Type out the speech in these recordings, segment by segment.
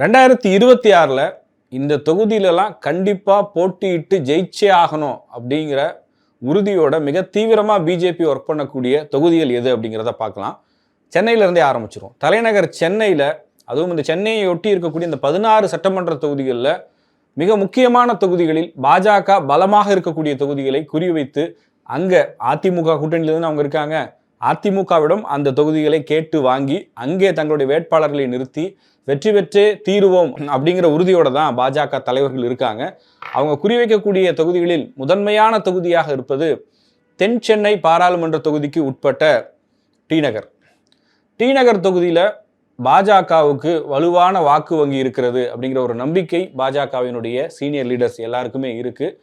ரெண்டாயிரத்தி இருபத்தி ஆறில் இந்த தொகுதியிலலாம் கண்டிப்பாக போட்டியிட்டு ஜெயிச்சே ஆகணும் அப்படிங்கிற உறுதியோட மிக தீவிரமாக பிஜேபி ஒர்க் பண்ணக்கூடிய தொகுதிகள் எது அப்படிங்கிறத பார்க்கலாம். சென்னையிலேருந்தே ஆரம்பிச்சிரும். தலைநகர் சென்னையில் அதுவும் இந்த சென்னையை ஒட்டி இருக்கக்கூடிய இந்த பதினாறு சட்டமன்ற தொகுதிகளில் மிக முக்கியமான தொகுதிகளில் பாஜக பலமாக இருக்கக்கூடிய தொகுதிகளை குறிவைத்து அங்கே அதிமுக கூட்டணியிலேருந்து அவங்க இருக்காங்க. அதிமுகவிடம் அந்த தொகுதிகளை கேட்டு வாங்கி அங்கே தங்களுடைய வேட்பாளர்களை நிறுத்தி வெற்றி பெற்றே தீருவோம் அப்படிங்கிற உறுதியோட தான் பாஜக தலைவர்கள் இருக்காங்க. அவங்க குறிவைக்கக்கூடிய தொகுதிகளில் முதன்மையான தொகுதியாக இருப்பது தென் சென்னை பாராளுமன்ற தொகுதிக்கு உட்பட்ட டி நகர். டி நகர் தொகுதியில் பாஜகவுக்கு வலுவான வாக்கு வங்கி இருக்கிறது அப்படிங்கிற ஒரு நம்பிக்கை பாஜகவினுடைய சீனியர் லீடர்ஸ் எல்லாருக்குமே இருக்குது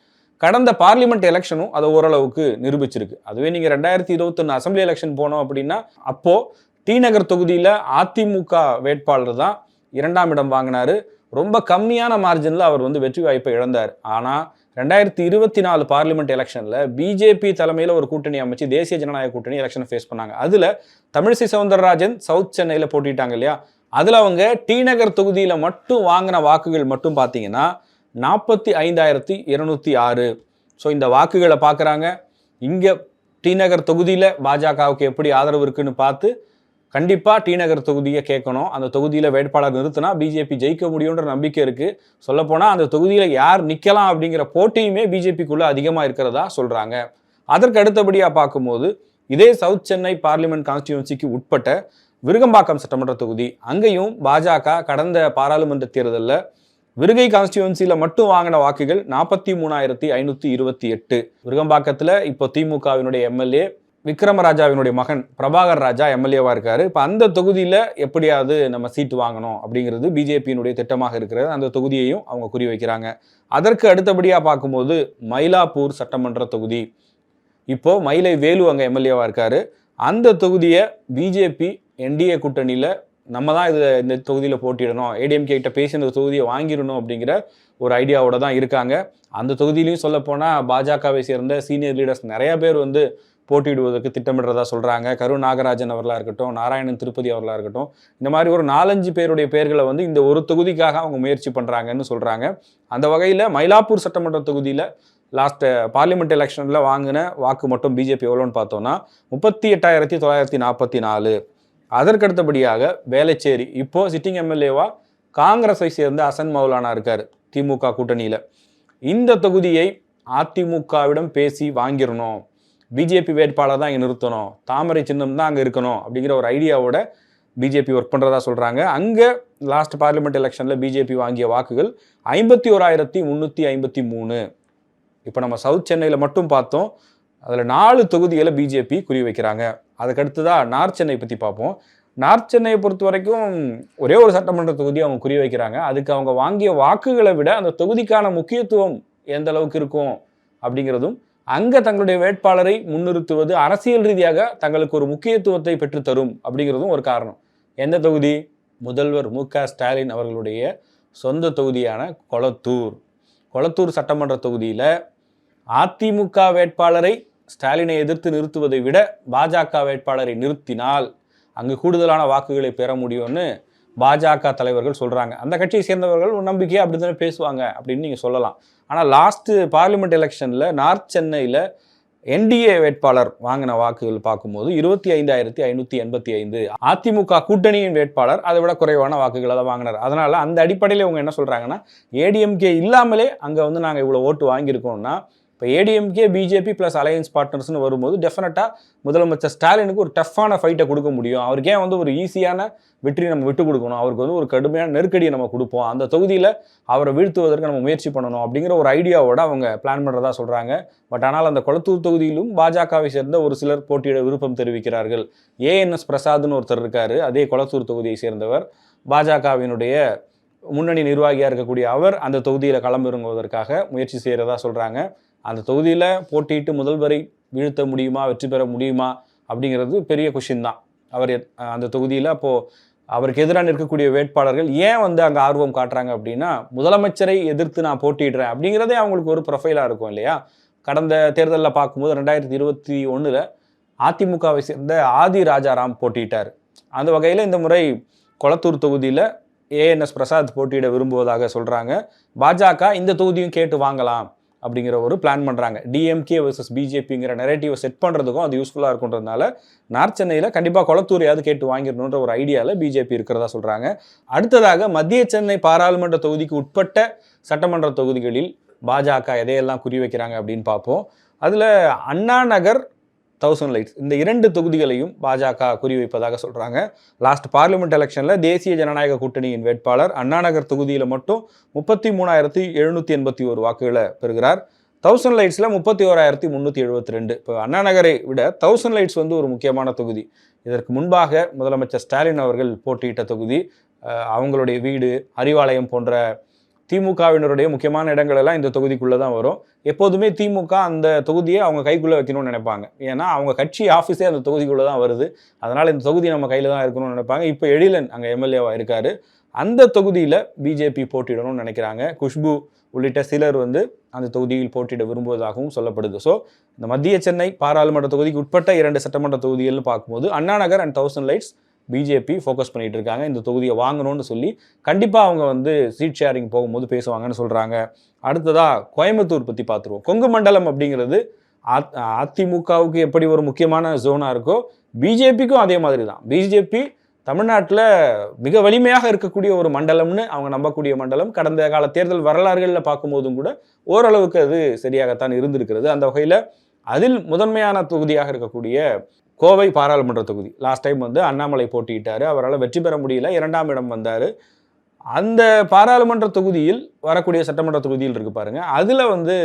கடந்த பார்லிமெண்ட் எலெக்ஷனும் அதை ஓரளவுக்கு நிரூபிச்சிருக்கு. அதுவே நீங்கள் ரெண்டாயிரத்தி இருபத்தொன்று அசம்பிளி எலெக்ஷன் போனோம் அப்படின்னா அப்போது டி நகர் தொகுதியில் அதிமுக வேட்பாளர் தான் இரண்டாம் இடம் வாங்கினாரு. ரொம்ப கம்மியான மார்ஜினில் அவர் வந்து வெற்றி வாய்ப்பை இழந்தார். ஆனால் ரெண்டாயிரத்தி இருபத்தி நாலு பார்லிமெண்ட் எலெக்ஷனில் பிஜேபி தலைமையில் ஒரு கூட்டணி அமைச்சு தேசிய ஜனநாயக கூட்டணி எலெக்ஷனை ஃபேஸ் பண்ணாங்க. அதில் தமிழிசை சவுந்தரராஜன் சவுத் சென்னையில் போட்டிட்டாங்க இல்லையா? அதில் அவங்க டி நகர் தொகுதியில் மட்டும் வாங்கின வாக்குகள் மட்டும் பார்த்தீங்கன்னா நாற்பத்தி ஐந்தாயிரத்தி இருநூற்றி ஆறு. ஸோ இந்த வாக்குகளை பார்க்குறாங்க. இங்கே டிநகர் தொகுதியில் பாஜகவுக்கு எப்படி ஆதரவு இருக்குன்னு பார்த்து கண்டிப்பாக டிநகர் தொகுதியை கேட்கணும். அந்த தொகுதியில் வேட்பாளர் நிறுத்தினா பிஜேபி ஜெயிக்க முடியுன்ற நம்பிக்கை இருக்குது சொல்லப்போனால் அந்த தொகுதியில் யார் நிற்கலாம் அப்படிங்கிற போட்டியுமே பிஜேபிக்குள்ளே அதிகமாக இருக்கிறதா சொல்கிறாங்க அதற்கு அடுத்தபடியாக பார்க்கும்போது இதே சவுத் சென்னை பார்லிமெண்ட் கான்ஸ்டியூன்சிக்கு உட்பட்ட விருகம்பாக்கம் சட்டமன்ற தொகுதி அங்கேயும் பாஜக கடந்த பாராளுமன்ற தேர்தலில் விருகை கான்ஸ்டியூன்சியில் மட்டும் வாங்கின வாக்குகள் நாற்பத்தி மூணாயிரத்தி ஐநூற்றி இருபத்தி எட்டு. விருகம்பாக்கத்தில் இப்போ திமுகவினுடைய எம்எல்ஏ விக்ரமராஜாவினுடைய மகன் பிரபாகர் ராஜா எம்எல்ஏவாக இருக்கார். இப்போ அந்த தொகுதியில் எப்படியாவது நம்ம சீட்டு வாங்கணும் அப்படிங்கிறது பிஜேபியினுடைய திட்டமாக இருக்கிறது. அந்த தொகுதியையும் அவங்க குறி வைக்கிறாங்க. அதற்கு அடுத்தபடியாக பார்க்கும்போது மயிலாப்பூர் சட்டமன்ற தொகுதி. இப்போது மயிலை வேலு அங்கே எம்எல்ஏவாக இருக்கார். அந்த தொகுதியை பிஜேபி என்டிஏ கூட்டணியில் நம்ம தான் இது இந்த தொகுதியில் போட்டிடணும் ஏடிஎம்கே கிட்ட பேசி இந்த தொகுதியை வாங்கிடணும் அப்படிங்கிற ஒரு ஐடியாவோட தான் இருக்காங்க. அந்த தொகுதியிலையும் சொல்லப்போனால் பாஜகவை சேர்ந்த சீனியர் லீடர்ஸ் நிறைய பேர் வந்து போட்டியிடுவதற்கு திட்டமிடுறதா சொல்கிறாங்க கரு நாகராஜன் அவர்களாக இருக்கட்டும் நாராயணன் திருப்பதி அவர்களாக இருக்கட்டும் இந்த மாதிரி ஒரு நாலஞ்சு பேருடைய பெயர்களை வந்து இந்த ஒரு தொகுதிக்காக அவங்க முயற்சி பண்ணுறாங்கன்னு சொல்கிறாங்க அந்த வகையில் மயிலாப்பூர் சட்டமன்ற தொகுதியில் லாஸ்ட் பார்லிமெண்ட் எலெக்ஷனில் வாங்கின வாக்கு மட்டும் பிஜேபி எவ்வளோன்னு பார்த்தோன்னா முப்பத்தி எட்டாயிரத்தி தொள்ளாயிரத்தி நாற்பத்தி நாலு. அதற்கடுத்தபடியாக வேளச்சேரி இப்போது சிட்டிங் எம்எல்ஏவா காங்கிரஸை சேர்ந்த அசன் மௌலானா இருக்கார் திமுக கூட்டணியில். இந்த தொகுதியை அதிமுகவிடம் பேசி வாங்கிடணும் பிஜேபி வேட்பாளர் தான் இங்கே நிறுத்தணும் தாமரை சின்னம் தான் அங்கே இருக்கணும் அப்படிங்கிற ஒரு ஐடியாவோட பிஜேபி ஒர்க் பண்ணுறதா சொல்கிறாங்க அங்கே லாஸ்ட் பார்லிமெண்ட் எலெக்ஷனில் பிஜேபி வாங்கிய வாக்குகள் ஐம்பத்தி ஓராயிரத்தி முந்நூற்றி ஐம்பத்தி மூணு. இப்போ நம்ம சவுத் சென்னையில் மட்டும் பார்த்தோம் அதில் நாலு தொகுதிகளை பிஜேபி குறி வைக்கிறாங்க. அதுக்கடுத்து தான் நார்த் சென்னை பற்றி பார்ப்போம். நார்த் சென்னையை பொறுத்த வரைக்கும் ஒரே ஒரு சட்டமன்ற தொகுதி அவங்க குறி வைக்கிறாங்க. அதுக்கு அவங்க வாங்கிய வாக்குகளை விட அந்த தொகுதிக்கான முக்கியத்துவம் எந்த அளவுக்கு இருக்கும் அப்படிங்கிறதும் அங்கே தங்களுடைய வேட்பாளரை முன்னிறுத்துவது அரசியல் ரீதியாக தங்களுக்கு ஒரு முக்கியத்துவத்தை பெற்றுத்தரும் அப்படிங்கிறதும் ஒரு காரணம். எந்த தொகுதி? முதல்வர் மு க ஸ்டாலின் அவர்களுடைய சொந்த தொகுதியான கொளத்தூர். கொளத்தூர் சட்டமன்ற தொகுதியில் அதிமுக வேட்பாளரை ஸ்டாலினை எதிர்த்து நிறுத்துவதை விட பாஜக வேட்பாளரை நிறுத்தினால் அங்கு கூடுதலான வாக்குகளை பெற முடியும்னு பாஜக தலைவர்கள் சொல்கிறாங்க அந்த கட்சியை சேர்ந்தவர்கள் ஒரு நம்பிக்கையாக அப்படி தானே பேசுவாங்க அப்படின்னு நீங்கள் சொல்லலாம். ஆனால் லாஸ்ட்டு பார்லிமெண்ட் எலெக்ஷனில் நார்த் சென்னையில் என்டிஏ வேட்பாளர் வாங்கின வாக்குகள் பார்க்கும்போது இருபத்தி ஐந்தாயிரத்தி ஐநூற்றி எண்பத்தி ஐந்து அதிமுக கூட்டணியின் வேட்பாளர் அதை விட குறைவான வாக்குகளை தான் வாங்கினார். அதனால் அந்த அடிப்படையில் இவங்க என்ன சொல்கிறாங்கன்னா ஏடிஎம்கே இல்லாமலே அங்கே வந்து நாங்கள் இவ்வளோ ஓட்டு வாங்கியிருக்கோம்னா இப்போ ஏடிஎம்கே பிஜேபி ப்ளஸ் அலையன்ஸ் பார்ட்னர்ஸ்னு வரும்போது டெஃபினட்டாக முதலமைச்சர் ஸ்டாலினுக்கு ஒரு டஃப்பான ஃபைட்டை கொடுக்க முடியும். அவருக்கு ஏன் வந்து ஒரு ஈஸியான வெற்றி நம்ம விட்டு கொடுக்கணும். அவருக்கு வந்து ஒரு கடுமையான நெருக்கடியை நம்ம கொடுப்போம். அந்த தொகுதியில் அவரை வீழ்த்துவதற்கு நம்ம முயற்சி பண்ணணும் அப்படிங்கிற ஒரு ஐடியாவோட அவங்க பிளான் பண்ணுறதா சொல்கிறாங்க பட் ஆனால் அந்த கொளத்தூர் தொகுதியிலும் பாஜகவை சேர்ந்த ஒரு சிலர் போட்டியிட விருப்பம் தெரிவிக்கிறார்கள். ஏஎன்எஸ் பிரசாத்னு ஒருத்தர் இருக்கார். அதே கொளத்தூர் தொகுதியை சேர்ந்தவர். பாஜகவினுடைய முன்னணி நிர்வாகியாக இருக்கக்கூடிய அவர் அந்த தொகுதியில் களமிறங்குவதற்காக முயற்சி செய்கிறதா சொல்கிறாங்க அந்த தொகுதியில் போட்டியிட்டு முதல்வரை வீழ்த்த முடியுமா வெற்றி பெற முடியுமா அப்படிங்கிறது பெரிய கொஷின் தான். அவர் எத்- அந்த தொகுதியில் அப்போது அவருக்கு எதிராக நிற்கக்கூடிய வேட்பாளர்கள் ஏன் வந்து அங்கே ஆர்வம் காட்டுறாங்க அப்படின்னா முதலமைச்சரை எதிர்த்து நான் போட்டியிடுறேன் அப்படிங்கிறதே அவங்களுக்கு ஒரு ப்ரொஃபைலாக இருக்கும் இல்லையா? கடந்த தேர்தலில் பார்க்கும்போது ரெண்டாயிரத்தி இருபத்தி ஒன்றில் அதிமுகவை சேர்ந்த ஆதி ராஜாராம் போட்டியிட்டார். அந்த வகையில் இந்த முறை கொளத்தூர் தொகுதியில் ஏஎன்எஸ் பிரசாத் போட்டியிட விரும்புவதாக சொல்கிறாங்க பாஜக இந்த தொகுதியும் கேட்டு வாங்கலாம். அப்படிங்கிற ஒரு பிளான் பண்ணுறாங்க டிஎம்கே வர்சஸ் பிஜேபிங்கிற நெரேட்டிவை செட் பண்ணுறதுக்கும் அது யூஸ்ஃபுல்லாக இருக்குன்றதுனால நார்த் சென்னையில் கண்டிப்பாக குளத்தூரையாவது கேட்டு வாங்கிடணுன்ற ஒரு ஐடியாவில் பிஜேபி இருக்கிறதா சொல்கிறாங்க அடுத்ததாக மத்திய சென்னை பாராளுமன்ற தொகுதிக்கு உட்பட்ட சட்டமன்ற தொகுதிகளில் பாஜக எதையெல்லாம் குறி வைக்கிறாங்க அப்படின்னு பார்ப்போம். அதில் அண்ணா நகர் தௌசண்ட் லைட்ஸ் இந்த இரண்டு தொகுதிகளையும் பாஜக குறிவைப்பதாக சொல்கிறாங்க லாஸ்ட் பார்லிமெண்ட் எலெக்ஷனில் தேசிய ஜனநாயக கூட்டணியின் வேட்பாளர் அண்ணாநகர் தொகுதியில் மட்டும் முப்பத்தி மூணாயிரத்தி எழுநூற்றி எண்பத்தி ஒரு வாக்குகளை பெறுகிறார். தௌசண்ட் லைட்ஸில் முப்பத்தி ஓராயிரத்தி முந்நூற்றி எழுபத்தி ரெண்டு. இப்போ அண்ணாநகரை விட தௌசண்ட் லைட்ஸ் வந்து ஒரு முக்கியமான தொகுதி. இதற்கு முன்பாக முதலமைச்சர் ஸ்டாலின் அவர்கள் போட்டியிட்ட தொகுதி. அவங்களுடைய வீடு அறிவாலயம் போன்ற திமுகவினருடைய முக்கியமான இடங்கள் எல்லாம் இந்த தொகுதிக்குள்ளே தான் வரும். எப்போதுமே திமுக அந்த தொகுதியை அவங்க கைக்குள்ளே வைக்கணும்னு நினைப்பாங்க. ஏன்னா அவங்க கட்சி ஆஃபீஸே அந்த தொகுதிக்குள்ளே தான் வருது. அதனால் இந்த தொகுதி நம்ம கையில் தான் இருக்கணும்னு நினைப்பாங்க. இப்போ எழிலன் அங்கே எம்எல்ஏவாக இருக்கார். அந்த தொகுதியில் பிஜேபி போட்டியிடணும்னு நினைக்கிறாங்க. குஷ்பு உள்ளிட்ட சிலர் வந்து அந்த தொகுதியில் போட்டியிட விரும்புவதாகவும் சொல்லப்படுது. ஸோ இந்த மத்திய சென்னை பாராளுமன்ற தொகுதிக்கு உட்பட்ட இரண்டு சட்டமன்ற தொகுதிகள்னு பார்க்கும்போது Anna Nagar and Thousand Lights BJP focus பண்ணிகிட்டு இருக்காங்க இந்த தொகுதியை வாங்கணும்னு சொல்லி கண்டிப்பாக அவங்க வந்து சீட் ஷேரிங் போகும்போது பேசுவாங்கன்னு சொல்கிறாங்க அடுத்ததாக கோயம்புத்தூர் பற்றி பார்த்துருவோம். கொங்கு மண்டலம் அப்படிங்கிறது அ- அதிமுகவுக்கு எப்படி ஒரு முக்கியமான ஜோனாக இருக்கோ பிஜேபிக்கும் அதே மாதிரி தான் பிஜேபி தமிழ்நாட்டில் மிக வலிமையாக இருக்கக்கூடிய ஒரு மண்டலம்னு அவங்க நம்பக்கூடிய மண்டலம். கடந்த கால தேர்தல் வரலாறுகளில் பார்க்கும்போதும் கூட ஓரளவுக்கு அது சரியாகத்தான் இருந்திருக்கிறது. அந்த வகையில் அதில் முதன்மையான தொகுதியாக இருக்கக்கூடிய கோவை பாராளுமன்ற தொகுதி. லாஸ்ட் டைம் வந்து அண்ணாமலை போட்டியிட்டார். அவரால் வெற்றி பெற முடியல. இரண்டாம் இடம் வந்தார். அந்த பாராளுமன்ற தொகுதியில் வரக்கூடிய சட்டமன்ற தொகுதியில் இருக்கு பாருங்க. அதில் வந்து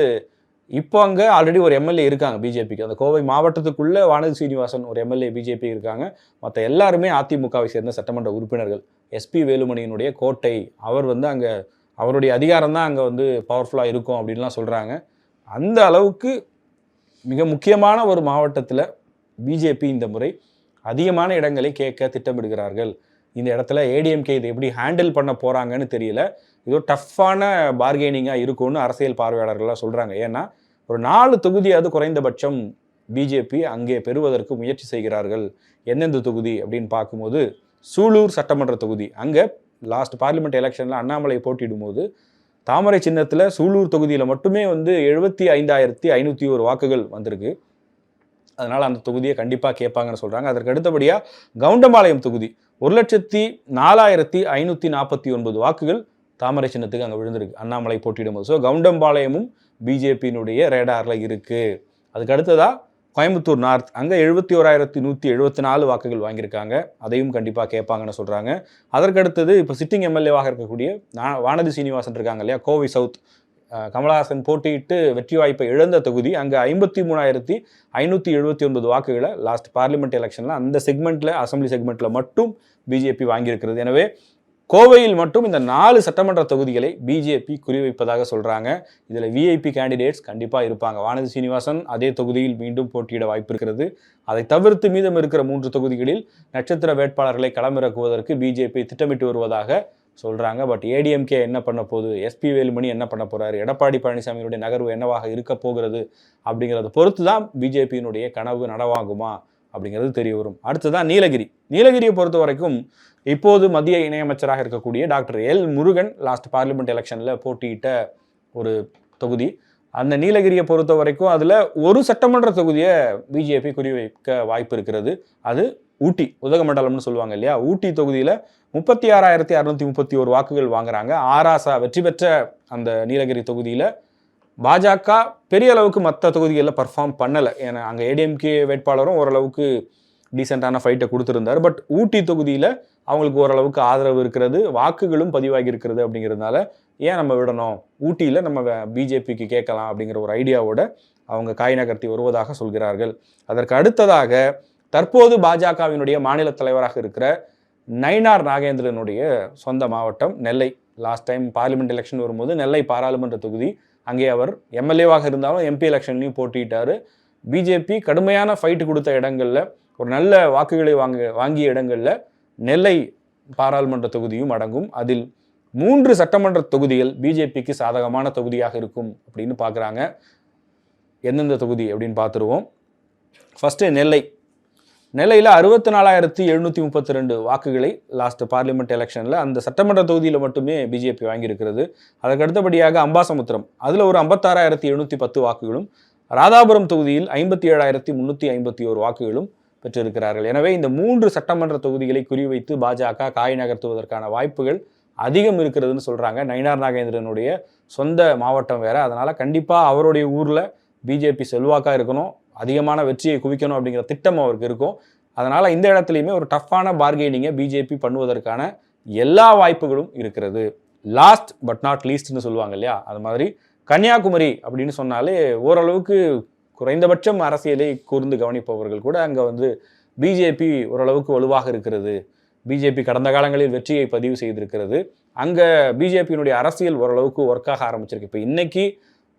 இப்போ அங்கே ஆல்ரெடி ஒரு எம்எல்ஏ இருக்காங்க பிஜேபிக்கு அந்த கோவை மாவட்டத்துக்குள்ளே வானதி சீனிவாசன் ஒரு எம்எல்ஏ பிஜேபி இருக்காங்க. மற்ற எல்லாருமே அதிமுகவை சேர்ந்த சட்டமன்ற உறுப்பினர்கள். எஸ்பி வேலுமணியினுடைய கோட்டை. அவர் வந்து அங்கே அவருடைய அதிகாரம் தான் அங்கே வந்து பவர்ஃபுல்லாக இருக்கும் அப்படின்லாம் சொல்கிறாங்க அந்த அளவுக்கு மிக முக்கியமான ஒரு மாவட்டத்தில் பிஜேபி இந்த முறை அதிகமான இடங்களை கேட்க திட்டமிடுகிறார்கள். இந்த இடத்துல ஏடிஎம்கே இதை எப்படி ஹேண்டில் பண்ண போகிறாங்கன்னு தெரியல. இது டஃப்பான பார்கெனிங்காக இருக்கும்னு அரசியல் பார்வையாளர்கள்லாம் சொல்கிறாங்க ஏன்னா ஒரு நாலு தொகுதியாவது குறைந்தபட்சம் பிஜேபி அங்கே பெறுவதற்கு முயற்சி செய்கிறார்கள். எந்தெந்த தொகுதி அப்படின்னு பார்க்கும்போது சூலூர் சட்டமன்ற தொகுதி. அங்கே லாஸ்ட் பார்லிமெண்ட் எலெக்ஷனில் அண்ணாமலை போட்டியிடும்போது தாமரை சின்னத்தில் சூலூர் தொகுதியில் மட்டுமே வந்து எழுபத்தி ஐந்தாயிரத்தி ஐநூற்றி ஒரு வாக்குகள் வந்திருக்கு. அதனால் அந்த தொகுதியை கண்டிப்பாக கேட்பாங்கன்னு சொல்கிறாங்க அதற்கு அடுத்தபடியாக கவுண்டம்பாளையம் தொகுதி. ஒரு லட்சத்தி நாலாயிரத்தி ஐநூற்றி நாற்பத்தி ஒன்பது வாக்குகள் தாமரை சின்னத்துக்கு அங்கே விழுந்திருக்கு. அண்ணாமலை போட்டியிடும்போது. ஸோ கவுண்டம்பாளையமும் பிஜேபியினுடைய ரேடாரில் இருக்குது அதுக்கு அடுத்ததாக கோயம்புத்தூர் நார்த். அங்கே எழுபத்தி ஓராயிரத்தி நூற்றி எழுபத்தி நாலு வாக்குகள் வாங்கியிருக்காங்க. அதையும் கண்டிப்பாக கேட்பாங்கன்னு சொல்கிறாங்க அதற்கு அடுத்தது இப்போ சிட்டிங் எம்எல்ஏவாக இருக்கக்கூடிய நா- வானதி சீனிவாசன் இருக்காங்க இல்லையா? கோவை சவுத். கமலஹாசன் போட்டியிட்டு வெற்றி வாய்ப்பை இழந்த தொகுதி. அங்கே ஐம்பத்தி மூணாயிரத்தி ஐநூற்றி எழுபத்தி ஒன்பது வாக்குகளை லாஸ்ட் பார்லிமெண்ட் எலெக்ஷனில் அந்த செக்மெண்ட்டில் அசம்பிளி செக்மெண்ட்டில் மட்டும் பிஜேபி வாங்கியிருக்கிறது. எனவே கோவையில் மட்டும் இந்த நாலு சட்டமன்ற தொகுதிகளை பிஜேபி குறிவைப்பதாக சொல்கிறாங்க இதில் விஐபி கேண்டிடேட்ஸ் கண்டிப்பாக இருப்பாங்க. வானதி சீனிவாசன் அதே தொகுதியில் மீண்டும் போட்டியிட வாய்ப்பு இருக்கிறது அதை தவிர்த்து மீதம் இருக்கிற மூன்று தொகுதிகளில் நட்சத்திர வேட்பாளர்களை களமிறக்குவதற்கு பிஜேபி திட்டமிட்டு வருவதாக சொல்கிறாங்க பட் ஏடிஎம்கே என்ன பண்ண போகுது? எஸ்பி வேலுமணி என்ன பண்ண போகிறாரு எடப்பாடி பழனிசாமியினுடைய நகர்வு என்னவாக இருக்க போகிறது? அப்படிங்கிறத பொறுத்து தான் பிஜேபியினுடைய கனவு நனவாகுமா? அப்படிங்கிறது தெரிய வரும். அடுத்ததான் நீலகிரி. நீலகிரியை பொறுத்த வரைக்கும் இப்போது மத்திய இணையமைச்சராக இருக்கக்கூடிய doctor L Murugan last parliament எலெக்ஷனில் போட்டியிட்ட ஒரு தொகுதி. அந்த நீலகிரியை பொறுத்த வரைக்கும் அதில் ஒரு சட்டமன்ற தொகுதியை பிஜேபி குறிவைக்க வாய்ப்பு இருக்கிறது. அது ஊட்டி உதகமண்டலம்னு சொல்லுவாங்க இல்லையா? ஊட்டி தொகுதியில் முப்பத்தி ஆறாயிரத்தி அறுநூத்தி முப்பத்தி ஒரு வாக்குகள் வாங்குறாங்க. ஆராசா வெற்றி பெற்ற அந்த நீலகிரி தொகுதியில். பாஜக பெரிய அளவுக்கு மற்ற தொகுதிகளில் பர்ஃபார்ம் பண்ணலை. ஏன்னா அங்கே ஏடிஎம்கே வேட்பாளரும் ஓரளவுக்கு டீசெண்டான ஃபைட்டை கொடுத்துருந்தார். பட் ஊட்டி தொகுதியில் அவங்களுக்கு ஓரளவுக்கு ஆதரவு இருக்கிறது வாக்குகளும் பதிவாகி இருக்கிறது அப்படிங்கிறதுனால ஏன் நம்ம விடணும்? ஊட்டியில் நம்ம பிஜேபிக்கு கேட்கலாம் அப்படிங்கிற ஒரு ஐடியாவோட அவங்க காய் நகர்த்தி வருவதாக சொல்கிறார்கள். அதற்கு அடுத்ததாக தற்போது பாஜகவினுடைய மாநில தலைவராக இருக்கிற நயினார் நாகேந்திரனுடைய சொந்த மாவட்டம் Nellai. Last time parliament election வரும்போது நெல்லை பாராளுமன்ற தொகுதி அங்கே அவர் எம்எல்ஏவாக இருந்தாலும் எம்பி எலெக்ஷன்லையும் போட்டியிட்டார். பிஜேபி கடுமையான ஃபைட்டு கொடுத்த இடங்களில் ஒரு நல்ல வாக்குகளை வாங்க வாங்கிய இடங்களில் நெல்லை பாராளுமன்ற தொகுதியும் அடங்கும். அதில் மூன்று சட்டமன்ற தொகுதிகள் பிஜேபிக்கு சாதகமான தொகுதியாக இருக்கும் அப்படின்னு பார்க்குறாங்க. எந்தெந்த தொகுதி அப்படின்னு பார்த்துருவோம். ஃபஸ்ட்டு நெல்லை. நெல்லையில் அறுபத்தி நாலாயிரத்தி எழுநூற்றி முப்பத்தி ரெண்டு வாக்குகளை லாஸ்ட் பார்லிமெண்ட் எலெக்ஷனில் அந்த சட்டமன்ற தொகுதியில் மட்டுமே பிஜேபி வாங்கியிருக்கிறது. அதற்கு அடுத்தபடியாக அம்பாசமுத்திரம். அதில் ஒரு ஐம்பத்தாறாயிரத்தி எழுநூற்றி பத்து வாக்குகளும் ராதாபுரம் தொகுதியில் ஐம்பத்தி ஏழாயிரத்தி முந்நூற்றி ஐம்பத்தி ஒரு வாக்குகளும் பெற்றிருக்கிறார்கள். எனவே இந்த மூன்று சட்டமன்ற தொகுதிகளை குறிவைத்து பாஜக காய் நகர்த்துவதற்கான வாய்ப்புகள் அதிகம் இருக்கிறதுன்னு சொல்கிறாங்க நயினார் நாகேந்திரனுடைய சொந்த மாவட்டம் வேறு. அதனால் கண்டிப்பாக அவருடைய ஊரில் பிஜேபி செல்வாக்காக இருக்கணும். அதிகமான வெற்றியை குவிக்கணும் அப்படிங்கிற திட்டம் அவருக்கு இருக்கும். அதனால் இந்த இடத்துலையுமே ஒரு டஃப்பான பார்கெனிங்கை பிஜேபி பண்ணுவதற்கான எல்லா வாய்ப்புகளும் இருக்கிறது. லாஸ்ட் பட் நாட் லீஸ்ட்னு சொல்லுவாங்க இல்லையா? அது மாதிரி கன்னியாகுமரி அப்படின்னு சொன்னாலே ஓரளவுக்கு குறைந்தபட்சம் அரசியலை கூர்ந்து கவனிப்பவர்கள் கூட அங்கே வந்து பிஜேபி ஓரளவுக்கு வலுவாக இருக்கிறது. பிஜேபி கடந்த காலங்களில் வெற்றியை பதிவு செய்திருக்கிறது. அங்கே பிஜேபியினுடைய அரசியல் ஓரளவுக்கு ஒர்க் ஆக ஆரம்பிச்சிருக்கு. இப்போ இன்றைக்கி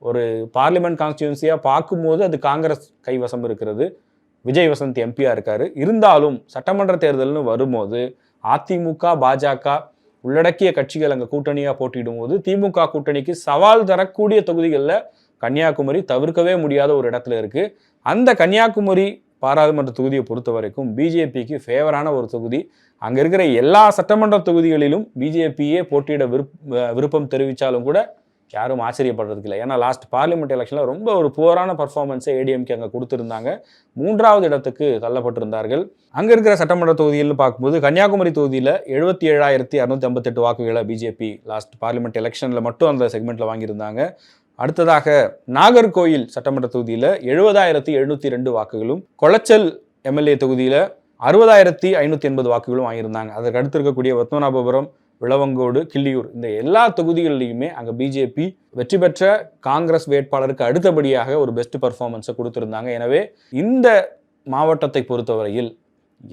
ஒரு பார்லிமெண்ட் கான்ஸ்டியூன்சியாக பார்க்கும்போது அது காங்கிரஸ் கைவசம் இருக்கிறது. விஜய் வசந்த் எம்பியாக இருக்கார். இருந்தாலும் சட்டமன்ற தேர்தல்னு வரும்போது அதிமுக பாஜக உள்ளடக்கிய கட்சிகள் அங்கே கூட்டணியாக போட்டியிடும் போது திமுக கூட்டணிக்கு சவால் தரக்கூடிய தொகுதிகளில் கன்னியாகுமரி தவிர்க்கவே முடியாத ஒரு இடத்துல இருக்குது அந்த கன்னியாகுமரி பாராளுமன்ற தொகுதியை பொறுத்த வரைக்கும் பிஜேபிக்கு ஃபேவரான ஒரு தொகுதி. அங்கே இருக்கிற எல்லா சட்டமன்ற தொகுதிகளிலும் பிஜேபியே போட்டியிட விருப்ப விருப்பம் தெரிவித்தாலும் கூட யாரும் ஆச்சரியப்படுறதுக்கு இல்லை. ஏன்னா லாஸ்ட் பார்லிமெண்ட் எலெக்ஷனில் ரொம்ப ஒரு புவரான பர்ஃபார்மன்ஸை ஏடிஎம்கே அங்கே கொடுத்துருந்தாங்க. மூன்றாவது இடத்துக்கு தள்ளப்பட்டிருந்தார்கள். அங்கே இருக்கிற சட்டமன்ற தொகுதிகள்னு பார்க்கும்போது கன்னியாகுமரி தொகுதியில் எழுபத்தி ஏழாயிரத்தி அறுநூத்தி ஐம்பத்தெட்டு வாக்குகளை பிஜேபி லாஸ்ட் பார்லிமெண்ட் எலெக்ஷனில் மட்டும் அந்த செக்மெண்ட்டில் வாங்கியிருந்தாங்க. அடுத்ததாக நாகர்கோயில் சட்டமன்ற தொகுதியில் எழுபதாயிரத்தி எழுநூற்றி ரெண்டு வாக்குகளும் கொளச்சல் எம்எல்ஏ தொகுதியில் அறுபதாயிரத்தி ஐநூற்றி எண்பது வாக்குகளும் வாங்கியிருந்தாங்க. அதற்கு அடுத்து இருக்கக்கூடிய பத்மநாபபுரம் விளவங்கோடு கிள்ளியூர் இந்த எல்லா தொகுதிகள்லையுமே அங்கே பிஜேபி வெற்றி பெற்ற காங்கிரஸ் வேட்பாளருக்கு அடுத்தபடியாக ஒரு பெஸ்ட் பர்ஃபார்மன்ஸை கொடுத்துருந்தாங்க. எனவே இந்த மாவட்டத்தை பொறுத்தவரையில்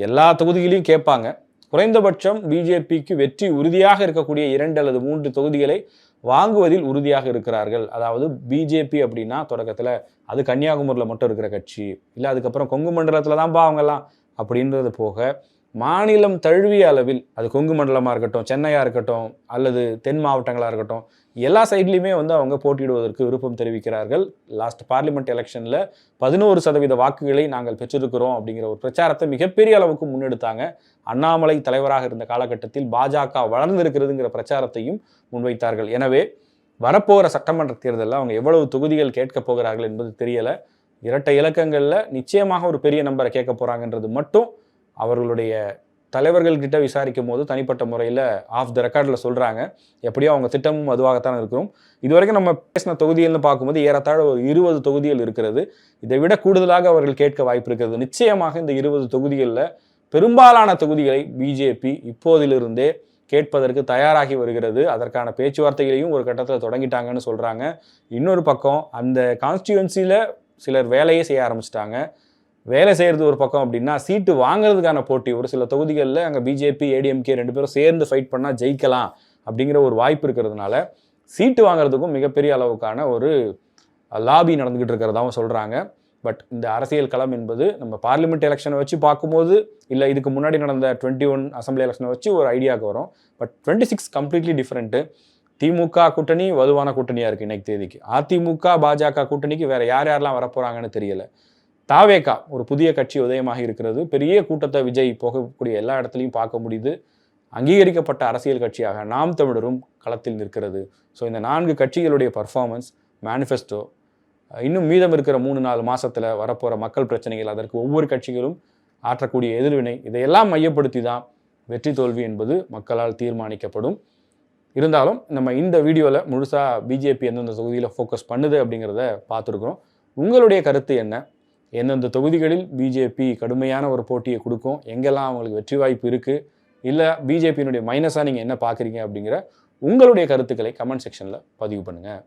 எல்லா தொகுதிகளையும் கேட்பாங்க. குறைந்தபட்சம் பிஜேபிக்கு வெற்றி உறுதியாக இருக்கக்கூடிய இரண்டு அல்லது மூன்று தொகுதிகளை வாங்குவதில் உறுதியாக இருக்கிறார்கள். அதாவது பிஜேபி அப்படின்னா தொடக்கத்தில் அது கன்னியாகுமரியில் மட்டும் இருக்கிற கட்சி இல்லை அதுக்கப்புறம் கொங்கு மண்டலத்தில் தான்ப்பா அவங்கெல்லாம் அப்படின்றது போக மாநிலம் தழுவிய அளவில் அது கொங்கு மண்டலமாக இருக்கட்டும் சென்னையாக இருக்கட்டும் அல்லது தென் மாவட்டங்களாக இருக்கட்டும் எல்லா சைட்லேயுமே வந்து அவங்க போட்டியிடுவதற்கு விருப்பம் தெரிவிக்கிறார்கள். லாஸ்ட் பார்லிமெண்ட் எலெக்ஷனில் பதினோரு சதவீத வாக்குகளை நாங்கள் பெற்றிருக்கிறோம் அப்படிங்கிற ஒரு பிரச்சாரத்தை மிகப்பெரிய அளவுக்கு முன்னெடுத்தாங்க. அண்ணாமலை தலைவராக இருந்த காலகட்டத்தில் பாஜக வளர்ந்திருக்கிறதுங்கிற பிரச்சாரத்தையும் முன்வைத்தார்கள். எனவே வரப்போகிற சட்டமன்ற தேர்தலில் அவங்க எவ்வளவு தொகுதிகள் கேட்க போகிறார்கள் என்பது தெரியலை. இரட்டை இலக்கங்களில் நிச்சயமாக ஒரு பெரிய நம்பரை கேட்க போகிறாங்கன்றது மட்டும் அவர்களுடைய தலைவர்கள்கிட்ட விசாரிக்கும் போது தனிப்பட்ட முறையில் ஆஃப் த ரெக்கார்டில் சொல்கிறாங்க எப்படியோ அவங்க திட்டமும் அதுவாகத்தான் இருக்கும் இது வரைக்கும் நம்ம பேசின தொகுதிகள்னு பார்க்கும்போது ஏறத்தாழ ஒரு இருபது தொகுதிகள் இருக்கிறது. இதை விட கூடுதலாக அவர்கள் கேட்க வாய்ப்பு இருக்கிறது. நிச்சயமாக இந்த இருபது தொகுதிகளில் பெரும்பாலான தொகுதிகளை பிஜேபி இப்போதிலிருந்தே கேட்பதற்கு தயாராகி வருகிறது. அதற்கான பேச்சுவார்த்தைகளையும் ஒரு கட்டத்தில் தொடங்கிட்டாங்கன்னு சொல்கிறாங்க இன்னொரு பக்கம் அந்த கான்ஸ்டியூன்சியில் சிலர் வேலையே செய்ய ஆரம்பிச்சிட்டாங்க. வேலை செய்கிறது ஒரு பக்கம் அப்படின்னா சீட்டு வாங்குறதுக்கான போட்டி. ஒரு சில தொகுதிகளில் அங்கே பிஜேபி ஏடிஎம்கே ரெண்டு பேரும் சேர்ந்து ஃபைட் பண்ணால் ஜெயிக்கலாம் அப்படிங்கிற ஒரு வாய்ப்பு இருக்கிறதுனால சீட்டு வாங்குறதுக்கும் மிகப்பெரிய அளவுக்கான ஒரு லாபி நடந்துக்கிட்டு இருக்கிறதாவும் சொல்கிறாங்க பட் இந்த அரசியல் களம் என்பது நம்ம பார்லிமெண்ட் எலெக்ஷனை வச்சு பார்க்கும்போது இல்லை இதுக்கு முன்னாடி நடந்த டுவெண்ட்டி ஒன் அசம்பிளி எலெக்ஷனை வச்சு ஒரு ஐடியாவுக்கு வரும். But twenty six completely different திமுக கூட்டணி வலுவான கூட்டணியாக இருக்குது இன்னைக்கு தேதிக்கு. அதிமுக பாஜக கூட்டணிக்கு வேறு யார் யாரெல்லாம் வரப்போகிறாங்கன்னு தெரியல. தாவேகா ஒரு புதிய கட்சி உதயமாக இருக்கிறது. பெரிய கூட்டத்தை விஜய் போகக்கூடிய எல்லா இடத்துலையும் பார்க்க முடியுது. அங்கீகரிக்கப்பட்ட அரசியல் கட்சியாக நாம் தமிழரும் களத்தில் நிற்கிறது. ஸோ இந்த நான்கு கட்சிகளுடைய பர்ஃபார்மன்ஸ் மேனிஃபெஸ்டோ இன்னும் மீதம் இருக்கிற மூணு நாலு மாதத்தில் வரப்போகிற மக்கள் பிரச்சனைகள் அதற்கு ஒவ்வொரு கட்சிகளும் ஆற்றக்கூடிய எதிர்வினை இதையெல்லாம் மையப்படுத்தி தான் வெற்றி தோல்வி என்பது மக்களால் தீர்மானிக்கப்படும். இருந்தாலும் நம்ம இந்த வீடியோவில் முழுசாக பிஜேபி எந்தெந்த தொகுதியில் ஃபோக்கஸ் பண்ணுது அப்படிங்கிறத பார்த்துருக்குறோம். உங்களுடைய கருத்து என்ன? எந்தெந்த தொகுதிகளில் பிஜேபி கடுமையான ஒரு போட்டியை கொடுக்கும் எங்கெல்லாம் அவங்களுக்கு வெற்றி வாய்ப்பு இருக்குது இல்லை பிஜேபியினுடைய மைனஸாக நீங்கள் என்ன பார்க்குறீங்க அப்படிங்கிற உங்களுடைய கருத்துக்களை கமெண்ட் செக்ஷனில் பதிவு பண்ணுங்கள்